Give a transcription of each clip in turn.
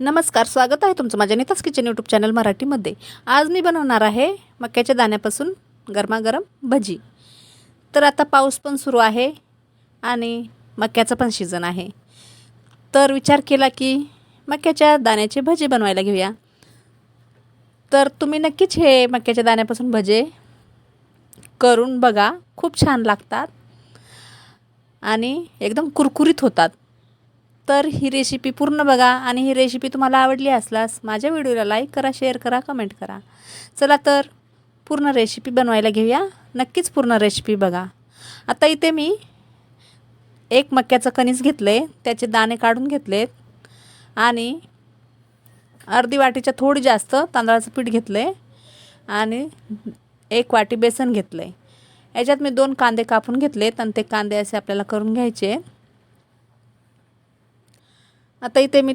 नमस्कार स्वागत आहे तुमचं माझ्या नीताच किचन यूट्यूब चॅनल मराठीमध्ये. आज मी बनवणार आहे मक्याच्या दाण्यापासून गरमागरम भजी. तर आता पाऊस पण सुरू आहे आणि मक्याचं पण सीझन आहे. तर विचार केला की मक्याच्या दाण्याचे भजे बनवायला घेऊया. तर तुम्ही नक्कीच हे मक्याच्या दाण्यापासून भजे करून बघा खूप छान लागतात आणि एकदम कुरकुरीत होतात. तर ही रेसिपी पूर्ण बघा आणि ही रेसिपी तुम्हाला आवडली असल्यास माझ्या व्हिडिओला लाईक करा शेअर करा कमेंट करा. चला तर पूर्ण रेसिपी बनवायला घेऊया. नक्कीच पूर्ण रेसिपी बघा. आता इथे मी एक मक्याचं कणीस घेतलं आहे त्याचे दाणे काढून घेतलेत आणि अर्धी वाटीच्या थोडी जास्त तांदळाचं पीठ घेतलं आहे आणि एक वाटी बेसन घेतलं आहे याच्यात मी दोन कांदे कापून घेतलेत आणि ते कांदे असे आपल्याला करून घ्यायचे. आता इथे मी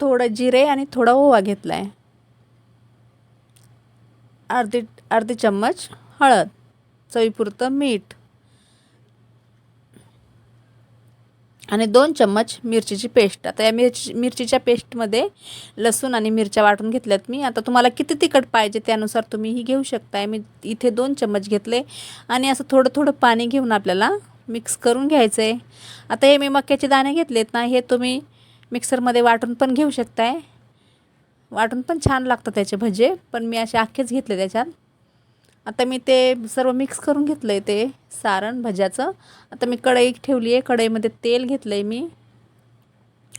थोडं जिरे आणि थोडा ओवा घेतला आहे अर्धी अर्धी चम्मच हळद चवीपुरतं मीठ. आणि दोन चम्मच मिरचीची पेस्ट. आता या मिरची मिरचीच्या पेस्टमध्ये लसूण आणि मिरच्या वाटून घेतल्यात मी. आता तुम्हाला किती तिखट पाहिजे त्यानुसार तुम्ही ही घेऊ शकताय. मी इथे दोन चम्मच घेतले. आणि असं थोडं थोडं पाणी घेऊन आपल्याला मिक्स करून घ्यायचं आहे आता हे मी मक्याचे दाणे घेतलेत ना हे तुम्ही मिक्सरमध्ये वाटून पण घेऊ शकताय. वाटून पण छान लागतं त्याचे भजे पण मी असे अख्खेच घेतले त्याच्यात. आता मी ते सर्व मिक्स करून घेतलं आहे ते सारण भज्याचं. आता मी कढई ठेवली आहे कढईमध्ये तेल घेतलं आहे मी.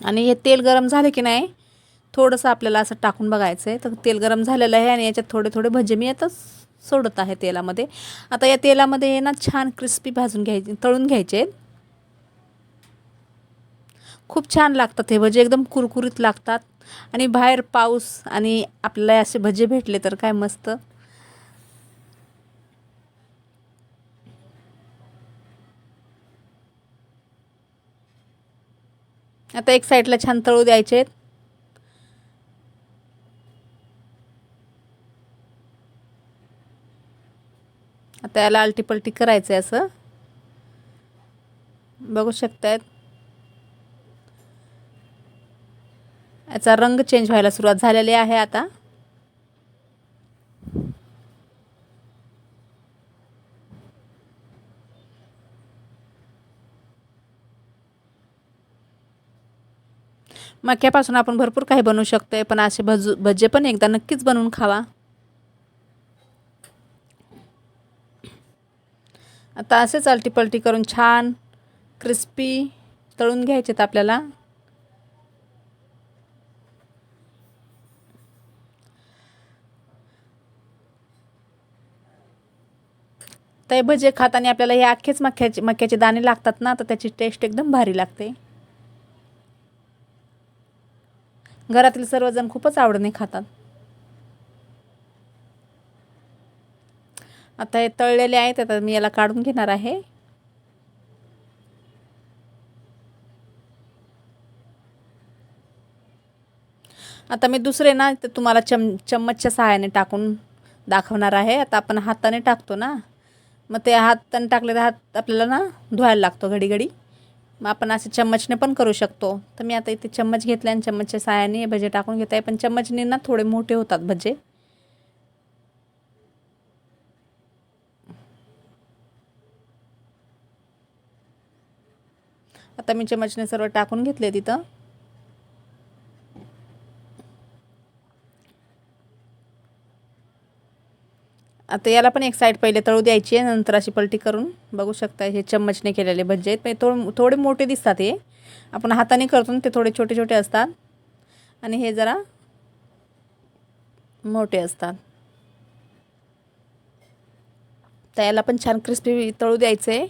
आणि हे तेल गरम झाले की नाही थोडंसं आपल्याला असं टाकून बघायचं आहे तर तेल गरम झालेलं आहे आणि याच्यात थोडे थोडे भजे मी आता सोडत आहे तेलामध्ये. आता या तेलामध्ये हे ना छान क्रिस्पी भाजून घ्यायचे तळून घ्यायचे आहेत खूप छान लागतात हे भजे एकदम कुरकुरीत लागतात. आणि बाहेर पाऊस आणि आपल्याला असे भजे भेटले तर काय मस्त. आता एक साईडला छान तळू द्यायचे आहेत. आता याला आलटी करायचं आहे असं. बघू शकतायत. याचा रंग चेंज व्हायला सुरुवात झालेली आहे आता. मक्यापासून आपण भरपूर काही बनवू शकतोय पण असे भजू भजे पण एकदा नक्कीच बनवून खावा. आता असेच अलटीपलटी करून छान क्रिस्पी तळून घ्यायचेत आपल्याला. ते भजे खाताना आपल्याला हे अख्खेच मक्याचे मक्याचे दाणे लागतात ना तर त्याची टेस्ट एकदम भारी लागते. घरातील सर्वजण खूपच आवडीने खातात. आता हे तळलेले आहेत आता मी याला काढून घेणार आहे. आता मी दुसरे ना तर तुम्हाला चम चम्मचच्या सहाय्याने टाकून दाखवणार आहे. आता आपण हाताने टाकतो ना. मग ते हात तण टाकले तर हात आपल्याला ना धुवायला लागतो घडी घडी मग आपण असे चम्मचने पण करू शकतो. तर मी आता इथे चम्मच घेतले आणि चम्मचच्या साहाय्याने भजे टाकून घेत. आहे पण चम्मचने ना थोडे मोठे होतात भजे. आता मी चम्मचने सर्व टाकून घेतले तिथं. आता याला पण एक साईड पहिले तळू द्यायची आहे नंतर अशी पलटी करून. बघू शकता हे चम्मचने केलेले भज्जे आहेत. म्हणजे थोडे थोडे मोठे दिसतात हे. आपण हाताने करतो ते थोडे छोटे छोटे असतात. आणि हे जरा मोठे असतात. तर याला पण छान क्रिस्पी तळू द्यायचं आहे.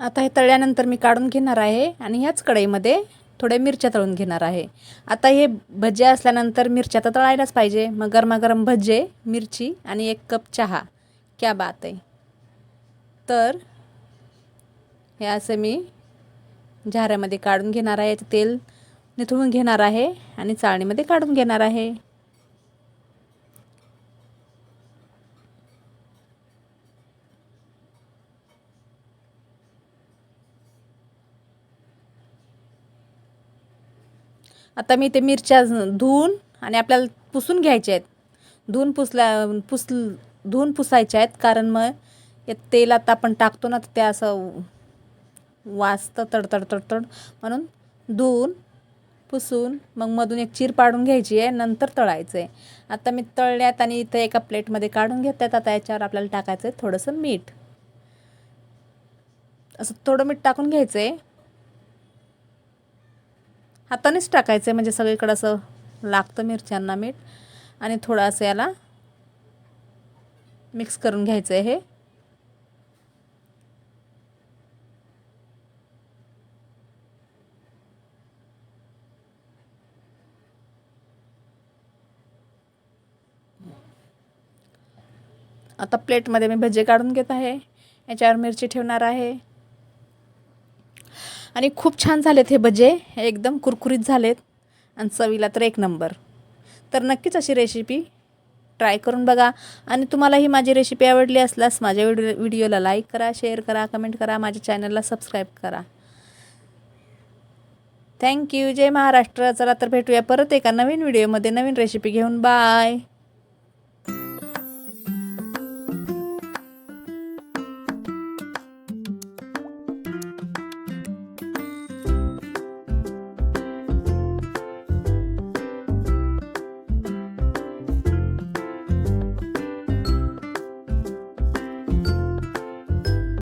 आता हे तळल्यानंतर मी काढून घेणार आहे आणि ह्याच कढईमध्ये थोड्या मिरच्या तळून घेणार आहे. आता हे भजे असल्यानंतर मिरच्या तर तळायलाच पाहिजे. मग गरमागरम भजे मिरची आणि एक कप चहा. क्या बात आहे. तर हे असं मी झाऱ्यामध्ये काढून घेणार आहे. तेल निथळून घेणार आहे आणि चाळणीमध्ये काढून घेणार आहे. आता मी ते मिरच्या धुवून आणि आपल्याला पुसून घ्यायच्या आहेत. धुवून पुसल्या पुस धुवून पुसायच्या आहेत कारण मग या तेलात आपण टाकतो ना तर ते असं वाचतं तडतड तडतड. म्हणून धुवून पुसून मग मधून एक चीर पाडून घ्यायची आहे नंतर तळायचं आहे आता मी तळल्यात आणि इथं एका प्लेटमध्ये काढून घेतात आता याच्यावर आपल्याला टाकायचं आहे थोडंसं मीठ. असं थोडं मीठ टाकून घ्यायचं आहे हातानेच टाकायचं आहे म्हणजे सगळीकडं असं लागतं मिरच्यांना मीठ. आणि थोडं असं याला मिक्स करून घ्यायचं आहे हे. आता प्लेटमध्ये मी भजे काढून घेत आहे. याच्यावर मिरची ठेवणार आहे. आणि खूप छान झालेत हे भजे. हे एकदम कुरकुरीत झालेत. आणि चवीला तर एक नंबर. तर नक्कीच अशी रेसिपी ट्राय करून बघा. आणि तुम्हाला ही माझी रेसिपी आवडली असल्यास माझ्या व्हिडिओ व्हिडिओला लाईक करा शेअर करा कमेंट करा माझ्या चॅनलला सबस्क्राईब करा. Thank you Jai Maharashtra. चला तर भेटूया परत एका नवीन व्हिडिओमध्ये नवीन रेसिपी घेऊन. बाय